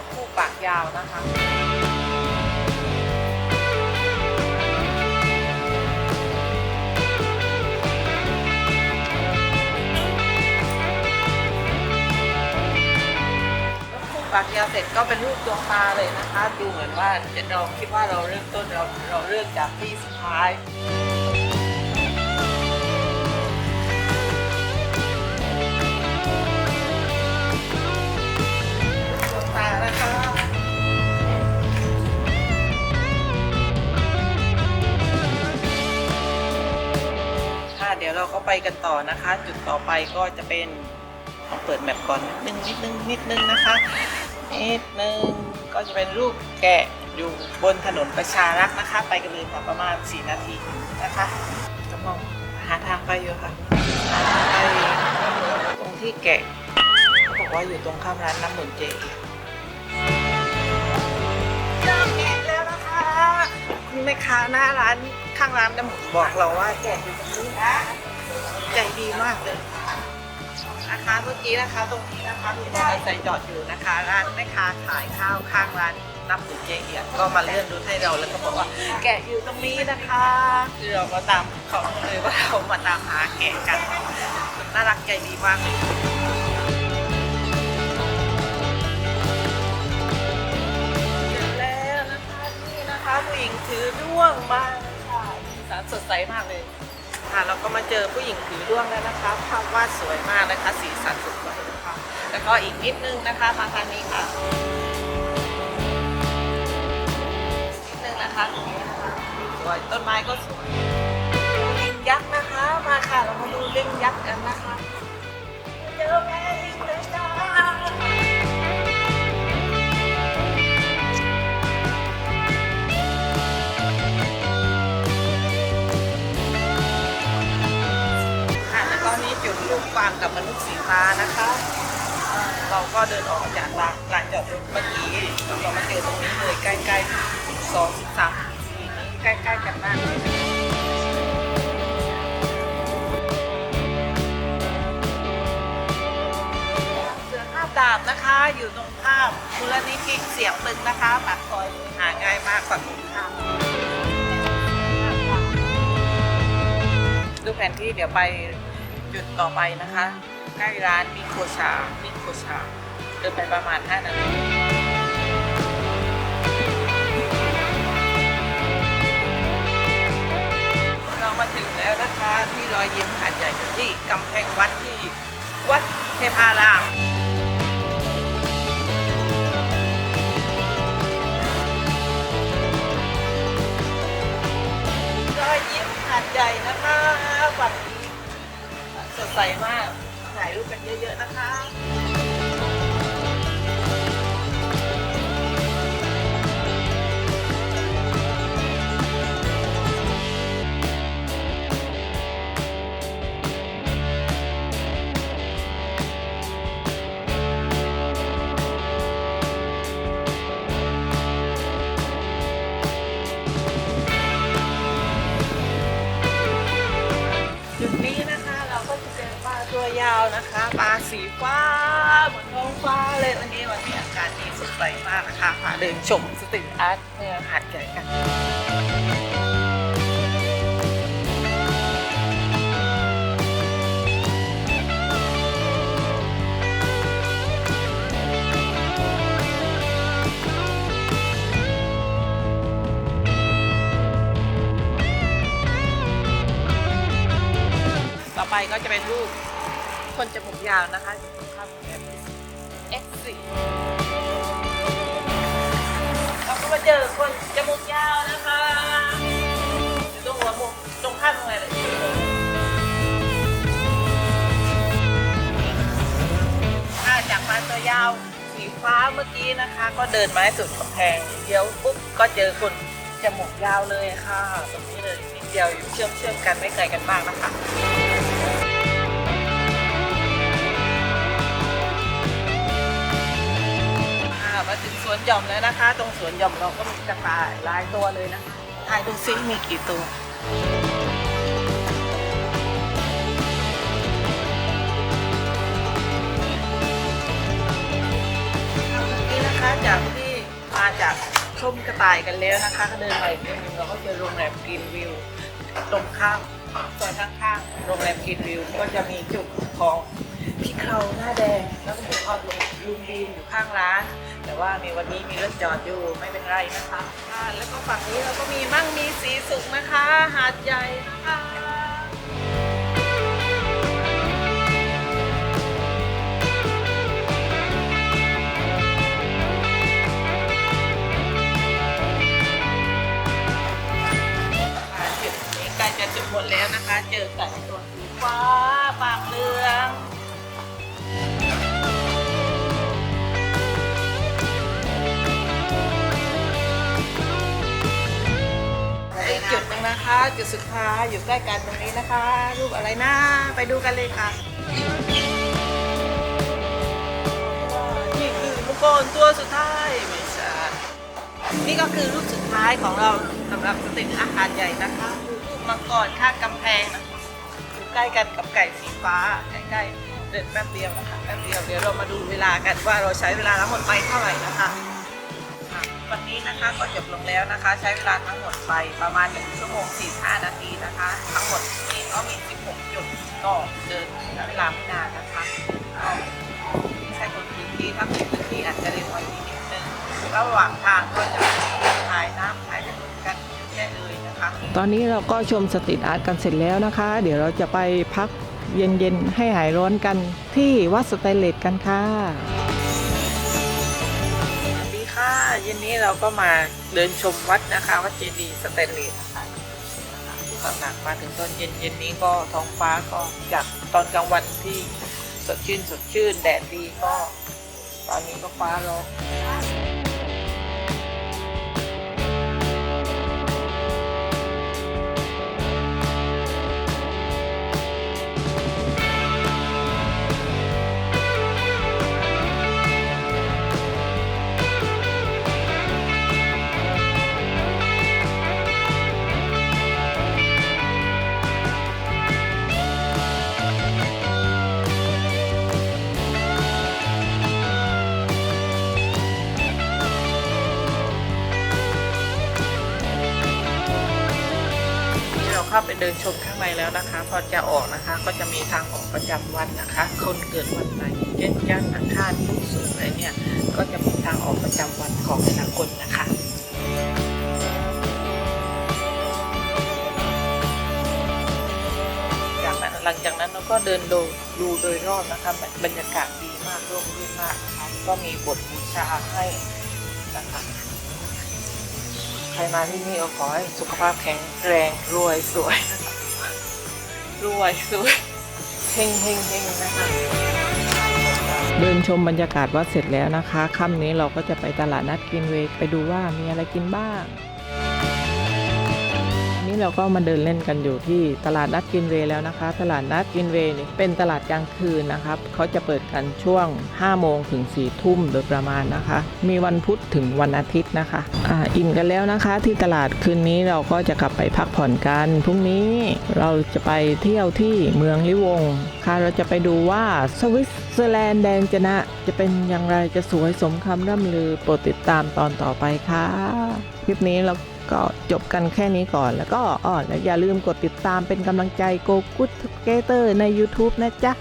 กคู่ปากยาวนะคะนกคู่ปากยาวเสร็จก็เป็นรูปดวงตาเลยนะคะ ดูเหมือนว่าเราคิดว่าเราเริ่มต้นเราเราเริ่มจากที่สุดท้าย เดี๋ยวเราก็ไปกันต่อนะคะ จุดต่อไปก็จะเป็นต้องเปิดแมปก่อนนิดนึงนิดนึงนิดนึงนะคะนิดนึงก็จะเป็นรูปแกะอยู่บนถนนประชารักษ์นะคะ ไปกันเลยค่ะประมาณ 4 นาทีนะคะกำลังหาทางไปอยู่ค่ะหาทางไปตรงที่แกะเขาบอกว่าอยู่ตรงข้ามร้านน้ำหมุนเจ แม่ค้าหน้าร้านข้างร้านน้ำหมุนบอกเราว่าแกะอยู่ตรงนี้นะใจดีมากเลยนะคะเมื่อกี้นะคะตรงนี้นะคะมีมอเตอร์ไซค์จอดอยู่นะคะร้านแม่ค้าขายข้าวข้างร้านน้ำหมุเจเอียดก็มาเลื่อนรถให้เราแล้วก็บอกว่าแกะอยู่ตรงนี้นะคะคือเราก็ตามเขาเลยว่าเรามาตามหาแกะกันน่ารักใจดีมากเลย งถือด้วงมาค่ะสีสันสดใสมากเลย ค่ะเราก็มาเจอผู้หญิงถือด้วงแล้วนะคะภาพวาดสวยมากนะคะ สีสันสดใสนะคะแล้วก็อีกนิดนึงนะคะมาทางนี้ค่ะนิดนึงนะคะตรงนี้นะคะสวยต้นไม้ก็สวย กับมานะคะ เราก็เดินออกมาจากร้านร้านจอดรถเมื่อกี้เรามาเจอตรงนี้เลยใกล้ๆสองสามสี่นี้ใกล้ๆกันมากเลยเสือข้าบดาบนะคะอยู่ตรงข้ามมูลนิธิเสียงตึงนะคะปากซอยหาง่ายมากฝั่งตรงข้ามดูแผนที่เดี๋ยวไปจุดต่อไปนะคะ ใกล้ร้านมิโคชามิโคชาเดินไปประมาณ 5 นาทีเรามาถึงแล้วนะคะที่รอยยิ้มหาดใหญ่ที่กำแพงวัดที่วัดเทพารามรอยยิ้มหาดใหญ่นะคะฝันสดใสมาก ถ่ายรูปกันเยอะๆนะคะ สีฟ้าเหมือนท้องฟ้าเลยวันนี้วันนี้อากาศดีสดใสมากนะคะพาเดินชมสตรีทอาร์ตเมืองหาดใหญ่กันต่อไปก็จะเป็นรูป คนจมูกยาวนะคะตรงข้ามแคม X4 เราก็มาเจอคนจมูกยาวนะคะอยู่ตรงหัวมุมตรงข้ามตรงไหนเลยถ้าจากมาตัวยาวสีฟ้าเมื่อกี้นะคะ ก็เดินมาให้สุดกำแพงเดี๋ยวปุ๊บก็เจอคนจมูกยาวเลยค่ะ ตรงนี้เลยนิดเดียวอยู่เชื่อมเชื่อมกันไม่ไกลกันมากนะคะ ย่อมแล้วนะคะ ตรงสวนหย่อมเราก็มีกระต่ายหลายตัวเลยนะถ่ายดูซิมีกี่ตัวนะคะจากที่มาจากชมกระต่ายกันแล้วนะคะเดินไปอีกนินเราก็เจอโรงแรมกรีนวิว ตรงข้ามซอยข้างๆโรงแรมกรีนวิวก็จะมีจุดของ พี่เคราหน้าแดงแล้วก็ผมีทอดลุงลุงดีนอยู่ข้างร้าน แต่ว่าในวันนี้มีรถจอดอยู่ไม่เป็นไรนะคะอ่าแล้วก็ฝั่งนี้เราก็มีมั่งมีสีสุขนะคะ หาดใหญ่นะคะอ่าจุดนี้ใกล้จะจุดหมดแล้วนะคะ เจอไก่ตัวสีฟ้าปากเหลือง จุดหนึ่งนะคะ จุดสุดท้ายอยู่ใกล้กันตรงนี้นะคะ รูปอะไรนะไปดูกันเลยค่ะนี่คือมังกรตัวสุดท้ายไม่ใช่นี่ก็คือรูปสุดท้ายของเราสำหรับสติอาหารใหญ่นะคะรูปมังกรข้างกำแพงนะอยู่ใกล้กันกับไก่สีฟ้าใกล้ๆเดินแป๊บเดียวนะคะแป๊บเดียวเดี๋ยวเรามาดูเวลากันว่าเราใช้เวลาทั้งหมดไปเท่าไหร่นะคะ วันนี้นะคะก็จบลงแล้วนะคะ ใช้เวลาทั้งหมดไปประมาณ 1 ชั่วโมง 45 นาทีนะคะ ทั้งหมดนี่ก็มี 16 จุดก็เดินใช้เวลาไม่นานนะคะก็ใช่คนพื้นที่ถ้าเป็นพื้นที่อาจจะเร็วกว่านี้นิดนึงระหว่างทางก็จะถ่ายน้ำถ่ายถนนกันเยอะแยะเลยนะคะ ตอนนี้เราก็ชมสตรีทอาร์ตกันเสร็จแล้วนะคะ เดี๋ยวเราจะไปพักเย็นๆ ให้หายร้อนกันที่วัดสแตเลสกันค่ะ เย็นนี้เราก็มาเดินชมวัดนะคะ วัดเจดีย์สเตนเลสนะคะหนักมาถึงตอนเย็นเย็นนี้ก็ท้องฟ้าก็จากตอนกลางวันที่สดชื่นสดชื่นแดดดีก็ ตอนนี้ก็ฟ้าร้อง เข้าไปเดินชมข้างในแล้วนะคะ พอจะออกนะคะ ก็จะมีทางออกประจำวันนะคะ คนเกิดวันไหนเช่นจันทร์อังคารพุธศุกร์อะไรเนี่ย ก็จะมีทางออกประจำวันของแต่ละคนนะคะจากนั้นหลังจากนั้นเราก็เดินดูดูโดยรอบนะคะบรรยากาศดีมากร่มรื่นมากนะคะก็มีบทบูชาให้นะคะ รมาที่นี่ก็ขอให้สุขภาพแข็งแรงรวยสวย รวยสวยเฮงเฮงเฮงนะคะเดินชมบรรยากาศวัดเสร็จแล้วนะคะค่ำนี้เราก็จะไปตลาดนัดกินเวกไปดูว่ามีอะไรกินบ้าง นี้เราก็มาเดินเล่นกันอยู่ที่ตลาดนัดกินเวย์แล้วนะคะ ตลาดนัดกินเวย์นี่เป็นตลาดกลางคืนนะครับเขาจะเปิดกันช่วง 5 โมงถึง 4 ทุ่มโดยประมาณนะคะ มีวันพุธถึงวันอาทิตย์นะคะอ่าอิ่มกันแล้วนะคะที่ตลาดคืนนี้เราก็จะกลับไปพักผ่อนกันพรุ่งนี้เราจะไปเที่ยวที่เมืองลิวงค่ะเราจะไปดูว่าสวิตเซอร์แลนด์แดงชนะ จะเป็นอย่างไรจะสวยสมคำร่ำลือโปรดติดตามตอนต่อไปค่ะคลิปนี้เรา ก็จบกันแค่นี้ก่อนแล้วก็อ๋อแล้วอย่าลืมกดติดตามเป็นกำลังใจ Go Good Together ใน YouTube นะจ๊ะ